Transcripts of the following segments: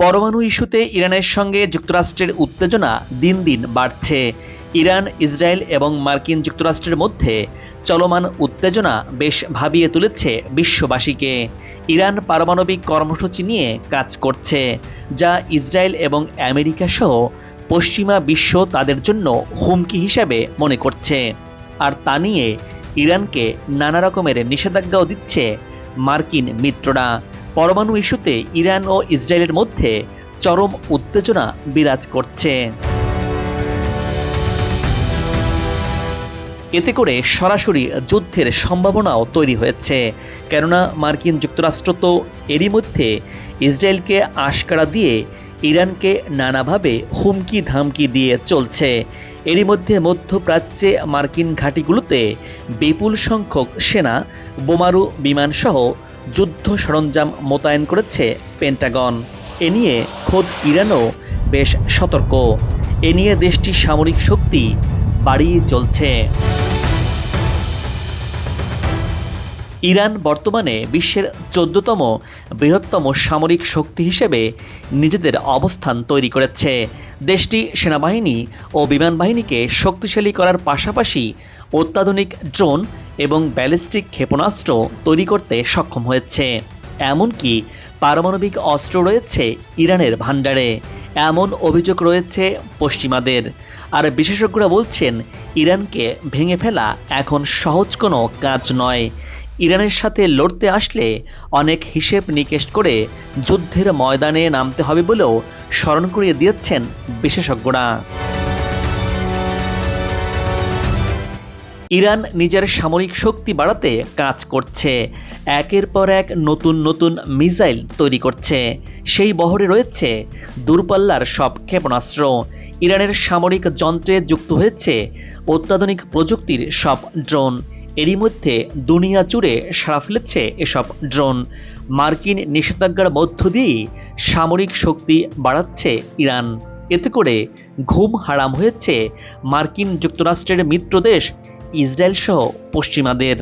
পরমাণু ইস্যুতে ইরানের সঙ্গে যুক্তরাষ্ট্রের উত্তেজনা দিন দিন বাড়ছে। ইরান, ইসরায়েল এবং মার্কিন যুক্তরাষ্ট্রের মধ্যে চলমান উত্তেজনা বেশ ভাবিয়ে তুলেছে বিশ্ববাসীকে। ইরান পারমাণবিক কর্মসূচি নিয়ে কাজ করছে, যা ইসরায়েল এবং আমেরিকা সহ পশ্চিমা বিশ্ব তাদের জন্য হুমকি হিসাবে মনে করছে। আর তা নিয়ে ইরানকে নানা রকমের নিষেধাজ্ঞাও দিচ্ছে মার্কিন মিত্ররা। পরমাণু ইস্যুতে ইরান ও ইসরায়েলের মধ্যে চরম উত্তেজনা বিরাজ করছে। এতে করে সরাসরি যুদ্ধের সম্ভাবনাও তৈরি হয়েছে। কেননা মার্কিন যুক্তরাষ্ট্র তো এরই মধ্যে ইসরায়েলকে আশকারা দিয়ে ইরানকে নানাভাবে হুমকি ধামকি দিয়ে চলছে। এরই মধ্যে মধ্যপ্রাচ্যে মার্কিন ঘাঁটিগুলোতে বিপুল সংখ্যক সেনা, বোমারু বিমানসহ যুদ্ধ সরঞ্জাম মোতায়েন করেছে পেন্টাগন এ নিয়ে খোদ ইরানও বেশ সতর্ক। এ নিয়ে দেশটির সামরিক শক্তি বাড়িয়ে চলছে। ইরান বর্তমানে বিশ্বের চোদ্দতম বৃহত্তম সামরিক শক্তি হিসেবে নিজেদের অবস্থান তৈরি করেছে। দেশটি সেনাবাহিনী ও বিমান বাহিনীকে শক্তিশালী করার পাশাপাশি অত্যাধুনিক ড্রোন এবং ব্যালিস্টিক ক্ষেপণাস্ত্র তৈরি করতে সক্ষম হয়েছে। এমনকি পারমাণবিক অস্ত্র রয়েছে ইরানের ভাণ্ডারে। এমন অভিযোগ রয়েছে পশ্চিমাদের। আর বিশেষজ্ঞরা বলছেন, ইরানকে ভেঙে ফেলা এখন সহজ কোনো কাজ নয়। ইরানের সাথে লড়তে আসলে অনেক হিসেব নিকেশ করে যুদ্ধের ময়দানে নামতে হবে বলেও স্মরণ করিয়ে দিয়েছেন বিশেষজ্ঞরা। ইরান নিজের সামরিক শক্তি বাড়াতে কাজ করছে। একের পর এক নতুন নতুন মিসাইল তৈরি করছে। সেই বহরে রয়েছে দূরপাল্লার সব ক্ষেপণাস্ত্র। ইরানের সামরিক যন্ত্রে যুক্ত হয়েছে অত্যাধুনিক প্রযুক্তির সব ড্রোন। এরই মধ্যে দুনিয়া জুড়ে সাড়া ফেলেছে এসব ড্রোন। মার্কিন নিষেধাজ্ঞার মধ্য দিয়েই সামরিক শক্তি বাড়াচ্ছে ইরান। এতে করে ঘুম হারাম হয়েছে মার্কিন যুক্তরাষ্ট্রের মিত্র দেশ ইসরায়েল সহ পশ্চিমাদের।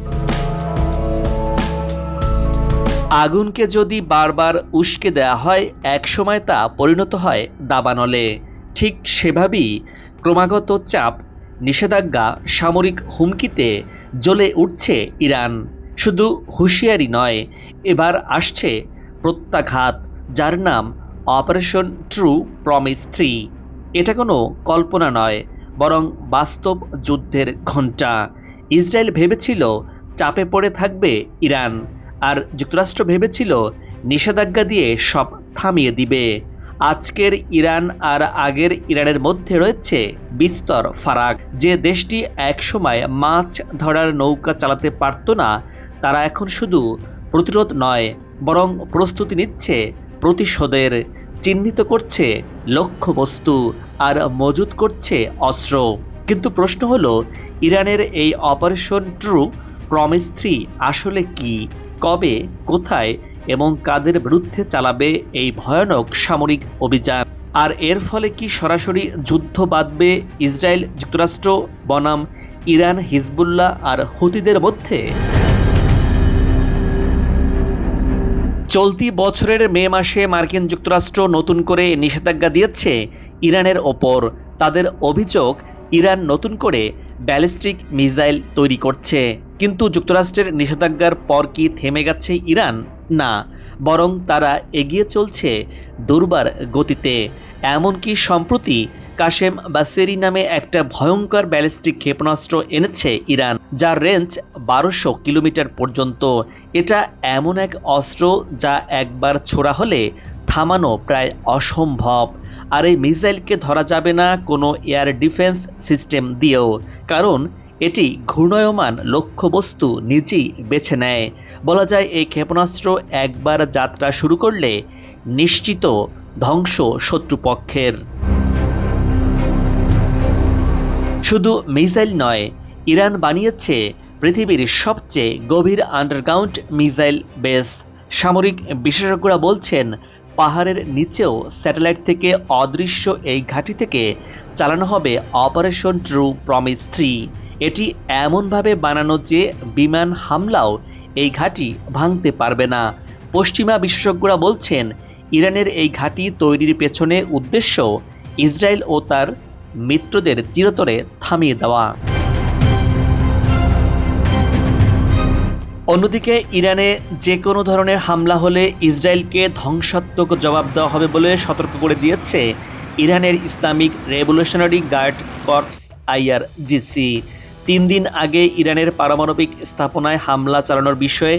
আগুনকে যদি বারবার উস্কে দেয়া হয় একসময় তা পরিণত হয় দাবানলে। ঠিক সেভাবেই ক্রমাগত চাপ, নিষেধাজ্ঞা, সামরিক হুমকিতে জ্বলে উঠছে ইরান। শুধু হুঁশিয়ারি নয়, এবার আসছে প্রত্যাঘাত, যার নাম অপারেশন ট্রু প্রমিস থ্রি এটা কোনো কল্পনা নয় বরং বাস্তব যুদ্ধের ঘণ্টা। ইসরায়েল ভেবেছিল চাপে পড়ে থাকবে ইরান, আর যুক্তরাষ্ট্র ভেবেছিল নিষেধাজ্ঞা দিয়ে সব থামিয়ে দিবে। আজকের ইরান আর আগের ইরানের মধ্যে রয়েছে বিস্তর ফারাক। যে দেশটি একসময় মাছ ধরার নৌকা চালাতে পারত না, তারা এখন শুধু প্রতিরোধ নয়, বরং প্রস্তুতি নিচ্ছে প্রতিশোধের। চিহ্নিত করছে লক্ষ্যবস্তু আর মজুত করছে অস্ত্র। কিন্তু প্রশ্ন হলো, ইরানের এই অপারেশন ট্রু প্রমিস থ্রি আসলে কি? কবে, কোথায় এবং কাদের বিরুদ্ধে চালাবে এই ভয়ানক সামরিক অভিযান? আর এর ফলে কি সরাসরি যুদ্ধ বাঁধবে ইসরায়েল যুক্তরাষ্ট্র, বনাম ইরান, হিজবুল্লাহ আর হুতিদের মধ্যে? চলতি বছরের মে মাসে মার্কিন যুক্তরাষ্ট্র নতুন করে নিষেধাজ্ঞা দিয়েছে ইরানের ওপর। তাদের অভিযোগ, ইরান নতুন করে ব্যালিস্টিক মিসাইল তৈরি করছে। কিন্তু যুক্তরাষ্ট্রের নিষেধাজ্ঞার পর কি থেমে গেছে ইরান? না, বরং তারা এগিয়ে চলছে দুর্বার গতিতে। এমনকি সম্প্রতি কাশেম বাসেরি নামে একটা ভয়ঙ্কর ব্যালিস্টিক ক্ষেপণাস্ত্র এনেছে ইরান, যার রেঞ্জ বারোশো কিলোমিটার পর্যন্ত। এটা এমন এক অস্ত্র যা একবার ছোড়া হলে থামানো প্রায় অসম্ভব। আর এই মিসাইলকে ধরা যাবে না কোনো এয়ার ডিফেন্স সিস্টেম দিয়েও, কারণ এটি ঘূর্ণয়মান লক্ষ্যবস্তু নিজেই বেছে নেয়। বলা যায় এই ক্ষেপণাস্ত্র একবার যাত্রা শুরু করলে নিশ্চিত ধ্বংস শত্রুপক্ষের। শুধু মিসাইল নয়, ইরান বানিয়েছে পৃথিবীর সবচেয়ে গভীর আন্ডারগ্রাউন্ড মিসাইল বেস সামরিক বিশেষজ্ঞরা বলছেন, পাহাড়ের নিচেও স্যাটেলাইট থেকে অদৃশ্য এই ঘাঁটি থেকে চালানো হবে অপারেশন ট্রু প্রমিস থ্রি এটি এমনভাবে বানানো যে বিমান হামলাও এই ঘাঁটি ভাঙতে পারবে না। পশ্চিমা বিশেষজ্ঞরা বলছেন, ইরানের এই ঘাঁটি তৈরির পেছনে উদ্দেশ্য ইসরায়েল ও তার মিত্রদের চিরতরে থামিয়ে দেওয়া। অন্যদিকে ইরানে যে কোনো ধরনের হামলা হলে ইসরায়েলকে ধ্বংসাত্মক জবাব দেওয়া হবে বলে সতর্ক করে দিয়েছে ইরানের Islamic revolutionary guard corps IRGC. তিন দিন আগে ইরানের পারমাণবিক স্থাপনায় হামলা চালানোর বিষয়ে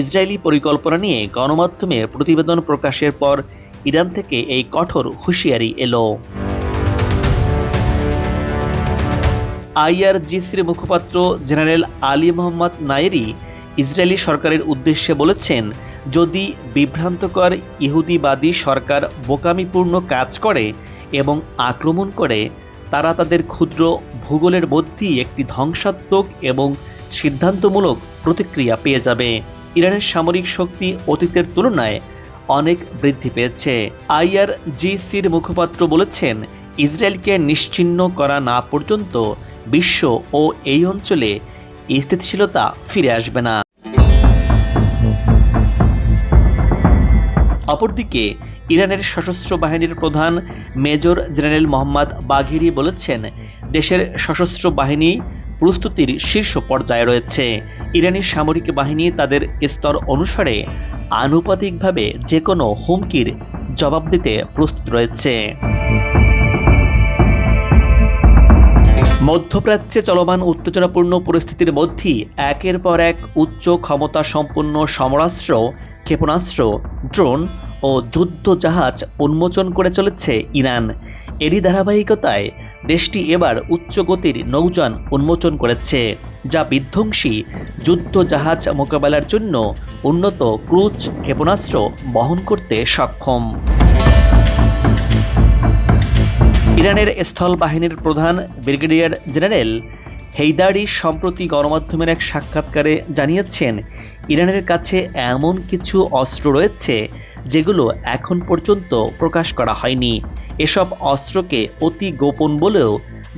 ইসরায়েলি পরিকল্পনা নিয়ে গণমাধ্যমে প্রতিবেদন প্রকাশের পর ইরান থেকে এই কঠোর হুঁশিয়ারি এলো। আইআরজিসির মুখপাত্র general Ali Mohammad Naeini Israeli সরকারের উদ্দেশ্যে বলেছেন, যদি বিভ্রান্তকর ইহুদিবাদী সরকার বোকামিপূর্ণ কাজ করে এবং আক্রমণ করে, তারা তাদের ক্ষুদ্র ভূগোলের মধ্যেই একটি ধ্বংসাত্মক এবং সিদ্ধান্তমূলক প্রতিক্রিয়া পেয়ে যাবে। ইরানের সামরিক শক্তি অতীতের তুলনায় অনেক বৃদ্ধি পেয়েছে। আইআরজিসির মুখপাত্র বলেছেন, ইসরায়েলকে নিশ্চিহ্ন করা না পর্যন্ত বিশ্ব ও এই অঞ্চলে স্থিতিশীলতা ফিরে আসবে না। অপরদিকে ইরানের সশস্ত্র বাহিনীর প্রধান মেজর জেনারেল মোহাম্মদ বাঘিরি বলেছেন, দেশের সশস্ত্র বাহিনী প্রস্তুতির শীর্ষ পর্যায়ে রয়েছে। ইরানি সামরিক বাহিনী তাদের স্তর অনুসারে আনুপাতিকভাবে যে কোনো হুমকির জবাব দিতে প্রস্তুত রয়েছে। মধ্যপ্রাচ্যে চলমান উত্তেজনাপূর্ণ পরিস্থিতির মধ্যেই একের পর এক উচ্চ ক্ষমতা সম্পন্ন সমরাস্ত্র ক্ষেপণাস্ত্র, ড্রোন ও যুদ্ধ জাহাজ উন্মোচন করে চলেছে ইরান। এরই ধারাবাহিকতায় দেশটি এবার উচ্চ গতির নৌযান উন্মোচন করেছে, যা বিধ্বংসী যুদ্ধ জাহাজ মোকাবেলার জন্য উন্নত ক্রুজ ক্ষেপণাস্ত্র বহন করতে সক্ষম। ইরানের স্থল বাহিনীর প্রধান ব্রিগেডিয়ার জেনারেল হেইদারি সম্প্রতি গণমাধ্যমের এক সাক্ষাৎকারে জানিয়েছেন, ইরানের কাছে এমন কিছু অস্ত্র রয়েছে যেগুলো এখন পর্যন্ত প্রকাশ করা হয়নি। এসব অস্ত্রকে অতি গোপন বলেও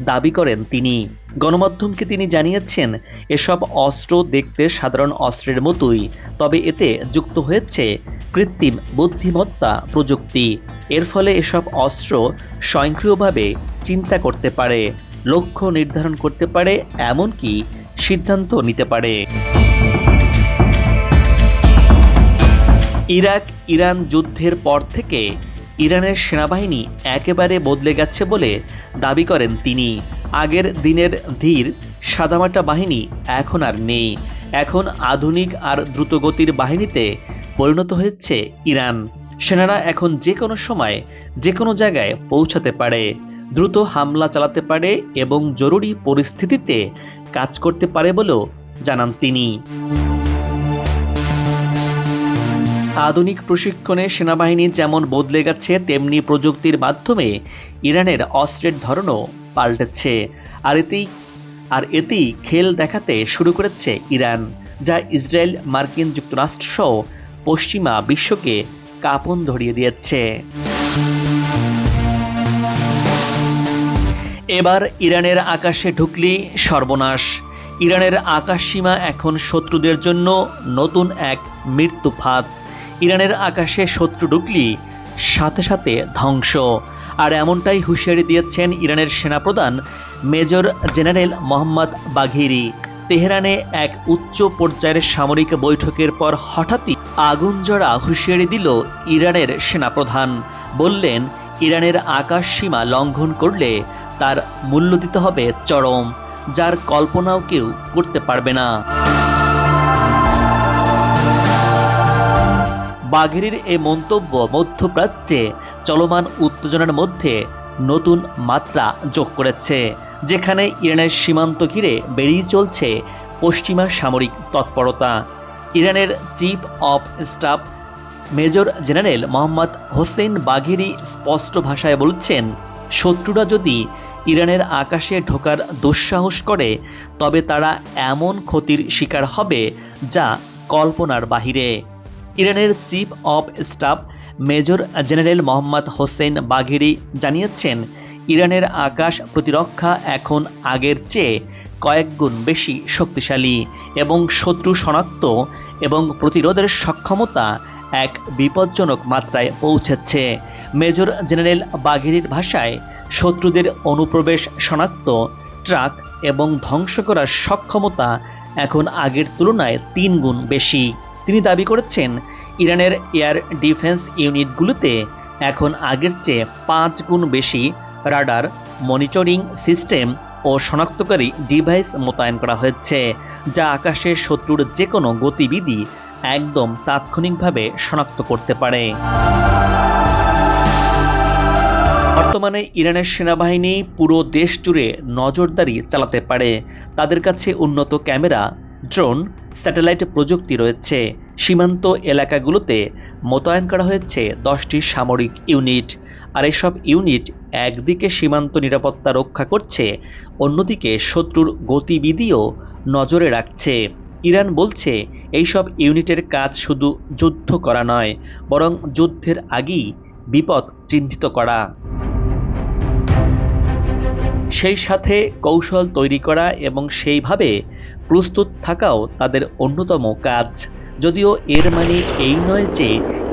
দাবি করেন তিনি। গণমাধ্যমকে তিনি জানিয়েছেন, এসব অস্ত্র দেখতে সাধারণ অস্ত্রের মতোই, তবে এতে যুক্ত হয়েছে কৃত্রিম বুদ্ধিমত্তা প্রযুক্তি। এর ফলে এসব অস্ত্র স্বয়ংক্রিয়ভাবে চিন্তা করতে পারে। লক্ষ্য নির্ধারণ করতে পারে, এমনকি সিদ্ধান্ত নিতে পারে। ইরাক, ইরান যুদ্ধের পর থেকে ইরানের সেনাবাহিনী একেবারে বদলে গেছে বলে দাবি করেন তিনি। আগের দিনের ধীর সাদামাটা বাহিনী এখন আর নেই। এখন আধুনিক আর দ্রুতগতির বাহিনীতে পরিণত হয়েছে ইরান। সেনারা এখন যে কোনো সময় যে কোনো জায়গায় পৌঁছাতে পারে। দ্রুত হামলা চালাতে পারে এবং জরুরি পরিস্থিতিতে কাজ করতে পারে বলেও জানান তিনি। আধুনিক প্রশিক্ষণে সেনাবাহিনী যেমন বদলে গেছে, তেমনি প্রযুক্তির মাধ্যমে ইরানের অস্ত্রের ধরনও পাল্টেছে। আর এতেই আর এতেই খেল দেখাতে শুরু করেছে ইরান, যা ইসরায়েল মার্কিন যুক্তরাষ্ট্রসহ পশ্চিমা বিশ্বকে কাঁপন ধরিয়ে দিয়েছে। এবার ইরানের আকাশে ঢুকলি সর্বনাশ। ইরানের আকাশ সীমা এখন শত্রুদের জন্য নতুন এক মৃত্যু ফাঁদ। ইরানের আকাশে শত্রু ঢুকলি সাথে সাথে ধ্বংস। আর এমনটাই হুঁশিয়ারি দিয়েছেন ইরানের সেনাপ্রধান মেজর জেনারেল মোহাম্মদ বাঘিরি। তেহরানে এক উচ্চ পর্যায়ের সামরিক বৈঠকের পর হঠাৎই আগুন জড়া হুঁশিয়ারি দিল ইরানের সেনাপ্রধান। বললেন, ইরানের আকাশ সীমা লঙ্ঘন করলে তার মূল্য দিতে হবে চরম, যার কল্পনাও কেউ করতে পারবে না। বাঘেরির এই মন্তব্য মধ্যপ্রাচ্যে চলমান উত্তেজনার মধ্যে নতুন মাত্রা যোগ করেছে, যেখানে ইরানের সীমান্ত ঘিরে বেরিয়ে চলছে পশ্চিমা সামরিক তৎপরতা। ইরানের chief of staff major general Mohammad Hossein Bagheri স্পষ্ট ভাষায় বলছেন, শত্রুরা যদি ইরানের আকাশে ঢোকার দুঃসাহস করে, তবে তারা এমন ক্ষতির শিকার হবে যা কল্পনার বাহিরে। ইরানের chief of staff major general Mohammad Hossein Bagheri জানিয়েছেন, ইরানের আকাশ প্রতিরক্ষা এখন আগের চেয়ে কয়েক গুণ বেশি শক্তিশালী এবং শত্রু শনাক্ত এবং প্রতিরোধের সক্ষমতা এক বিপজ্জনক মাত্রায় পৌঁছেছে। মেজর জেনারেল বাঘেরির ভাষায় শত্রুদের অনুপ্রবেশ শনাক্ত, ট্রাক এবং ধ্বংস করার সক্ষমতা এখন আগের তুলনায় তিন গুণ বেশি। তিনি দাবি করেছেন, ইরানের এয়ার ডিফেন্স ইউনিটগুলোতে এখন আগের চেয়ে পাঁচ গুণ বেশি রাডার, মনিটরিং সিস্টেম ও শনাক্তকারী ডিভাইস মোতায়েন করা হয়েছে, যা আকাশে শত্রুর যে কোনো গতিবিধি একদম তাৎক্ষণিকভাবে শনাক্ত করতে পারে। বর্তমানে ইরানের সেনাবাহিনী পুরো দেশ জুড়ে নজরদারি চালাতে পারে। তাদের কাছে উন্নত ক্যামেরা, ড্রোন, স্যাটেলাইট প্রযুক্তি রয়েছে। সীমান্ত এলাকাগুলোতে মোতায়েন করা হয়েছে দশটি সামরিক ইউনিট। আর এসব ইউনিট একদিকে সীমান্ত নিরাপত্তা রক্ষা করছে, অন্যদিকে শত্রুর গতিবিধিও নজরে রাখছে। ইরান বলছে, এইসব ইউনিটের কাজ শুধু যুদ্ধ করা নয়, বরং যুদ্ধের আগেই বিপদ চিহ্নিত করা। সেই সাথে কৌশল তৈরি করা এবং সেইভাবে প্রস্তুত থাকাও তাদের অন্যতম কাজ। যদিও এর মানে এই নয় যে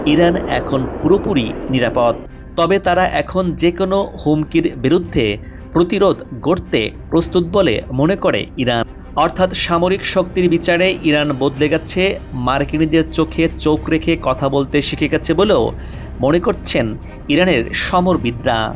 ইরান এখন পুরোপুরি নিরাপদ। তবে তারা এখন যে কোনো হুমকির বিরুদ্ধে প্রতিরোধ গড়তে প্রস্তুত বলে মনে করে ইরান। অর্থাৎ সামরিক শক্তির বিচারে ইরান বদলে গেছে, মার্কিনীদের চোখে চোখ রেখে কথা বলতে শিখে গেছে বলেও মনে করছেন ইরানের সমরবিদরা।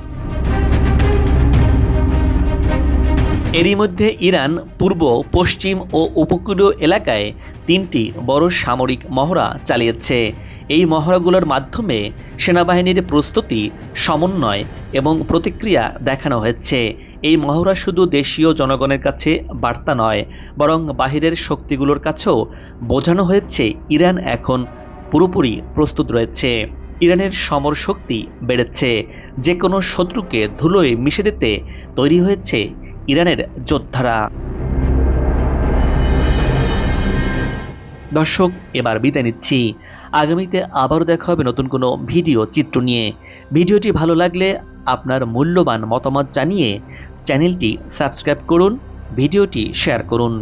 এরই মধ্যে ইরান পূর্ব, পশ্চিম ও উপকূলীয় এলাকায় তিনটি বড় সামরিক মহড়া চালিয়েছে। এই মহড়াগুলোর মাধ্যমে সেনাবাহিনীর প্রস্তুতি, সমন্বয় এবং প্রতিক্রিয়া দেখানো হয়েছে। এই মহড়া শুধু দেশীয় জনগণের কাছে বার্তা নয়, বরং বাহিরের শক্তিগুলোর কাছেও বোঝানো হয়েছে ইরান এখন পুরোপুরি প্রস্তুত রয়েছে। ইরানের সমর শক্তি বেড়েছে। যে কোনো শত্রুকে ধুলোয় মিশে দিতে তৈরি হয়েছে ইরানের যোদ্ধারা। দর্শক, এবার বিদায় নিচ্ছি। আগামীতে আবারও দেখা হবে নতুন কোনো ভিডিও চিত্র নিয়ে। ভিডিওটি ভালো লাগলে আপনার মূল্যবান মতামত জানিয়ে চ্যানেলটি সাবস্ক্রাইব করুন, ভিডিওটি শেয়ার করুন।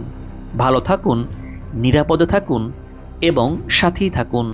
ভালো থাকুন, নিরাপদে থাকুন এবং সাথেই থাকুন।